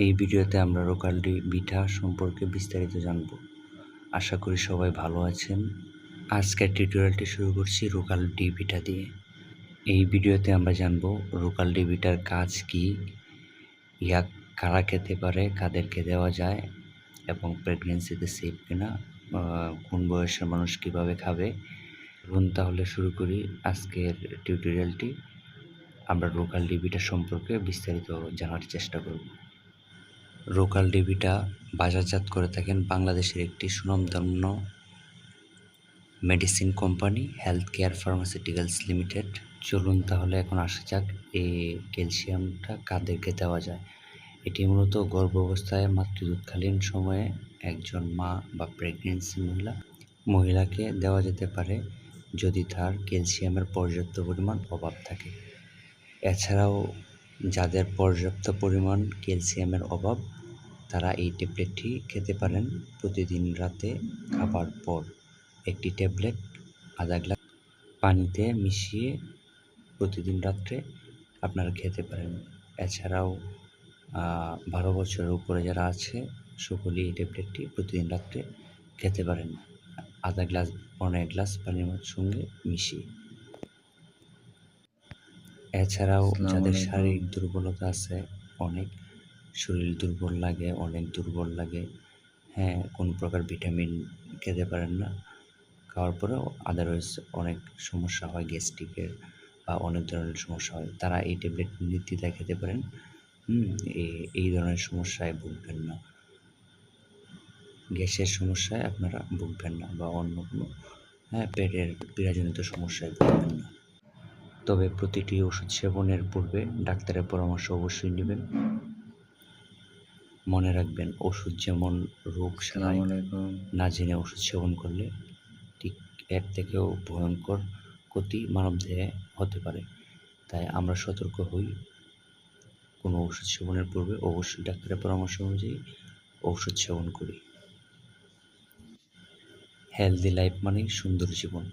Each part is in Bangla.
এই ভিডিওতে আমরা রোকালডি বিটা সম্পর্কে বিস্তারিত জানব। আশা করি সবাই ভালো আছেন। আজকের টিউটোরিয়ালটি শুরু করছি রোকালডি বিটা দিয়ে। এই ভিডিওতে আমরা জানব রোকালডি বিটার কাজ কি ইয়া কারা খেতে পারে, কাদেরকে দেওয়া যায়, এবং প্রেগনেন্সিতে সেফ কিনা কোন বয়সের মানুষ কীভাবে খাবে। এখন তাহলে শুরু করি আজকের টিউটোরিয়ালটি। আমরা লোকাল ডিবিটা সম্পর্কে বিস্তারিত জানার চেষ্টা করব। লোকাল ডিবিটা বাজারজাত করে থাকেন বাংলাদেশের একটি সুনামধন্য medicine company Health Care Pharmaceuticals Limited. চলুন তাহলে এখন আসা যাক এই ক্যালসিয়ামটা কাদেরকে দেওয়া যায়? এটি মূলত গর্ভাবস্থায় মাতৃদুধকালীন সময়ে একজন মা বা প্রেগনেন্সি মহিলা, মহিলাকে দেওয়া যেতে পারে যদি তার ক্যালসিয়ামের পর্যাপ্ত পরিমাণ অভাব থাকে। এছাড়াও যাদের পর্যাপ্ত পরিমাণ ক্যালসিয়ামের অভাব, তারা এই ট্যাবলেটটি খেতে পারেন প্রতিদিন রাতে খাবার পর। একটি ট্যাবলেট আধা গ্লাস পানিতে মিশিয়ে প্রতিদিন রাত্রে আপনারা খেতে পারেন। এছাড়াও বারো বছরের উপরে যারা আছে, সকলেই এই ট্যাবলেটটি প্রতিদিন রাত্রে খেতে পারেন। আধা গ্লাস পনেরো গ্লাস পানির সঙ্গে মিশিয়ে। এছাড়াও যাদের শারীরিক দুর্বলতা আছে অনেক শরীর দুর্বল লাগে অনেক দুর্বল লাগে। হ্যাঁ কোন প্রকার ভিটামিন খেতে পারেন না। খাওয়ার পরেও আদারওয়াইজ অনেক সমস্যা হয় গ্যাস্ট্রিকের বা অনেক ধরনের সমস্যা হয়। তারা এই ট্যাবলেট নির্দ্বিধায় খেতে পারেন। হুম এই ধরনের সমস্যায় ভুগবেন না। গ্যাসের সমস্যায় আপনারা ভুগবেন না বা অন্য কোনো হ্যাঁ পেটের পীড়াজনিত সমস্যায় ভুগবেন না। তবে প্রতিটি ওষুধ সেবনের পূর্বে ডাক্তারের পরামর্শ অবশ্যই নেবেন। মনে রাখবেন ওষুধ যেমন রোগ সারায় না জেনে ওষুধ সেবন করলে ঠিক এর থেকেও ভয়ঙ্কর ক্ষতি মানবদেহে হতে পারে। তাই আমরা সতর্ক হই। কোনো ওষুধ সেবনের পূর্বে অবশ্যই ডাক্তারের পরামর্শ অনুযায়ী ঔষধ সেবন করি। হেলদি লাইফ মানেই সুন্দর জীবন।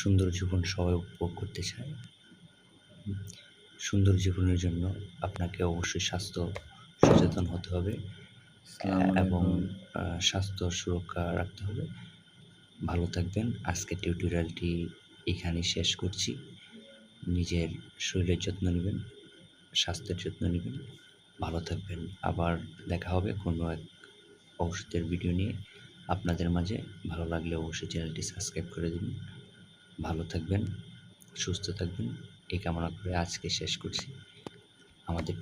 সুন্দর জীবন সবাই উপভোগ করতে চায়। সুন্দর জীবনের জন্য আপনাকে অবশ্যই স্বাস্থ্য সচেতন হতে হবে। এবং স্বাস্থ্য সুরক্ষা রাখতে হবে। ভালো থাকবেন। আজকে টিউটোরিয়ালটি এখানেই শেষ করছি। নিজের শরীরের যত্ন নেবেন স্বাস্থ্যের যত্ন নেবেন। ভালো থাকবেন। আবার দেখা হবে কোনো এক ঔষধের ভিডিও নিয়ে। আপনাদের মাঝে ভালো লাগলে অবশ্যই চ্যানেলটি সাবস্ক্রাইব করে দিন। ভালো থাকবেন সুস্থ থাকবেন। এই কামনা করে আজকে শেষ করছি। আমাদের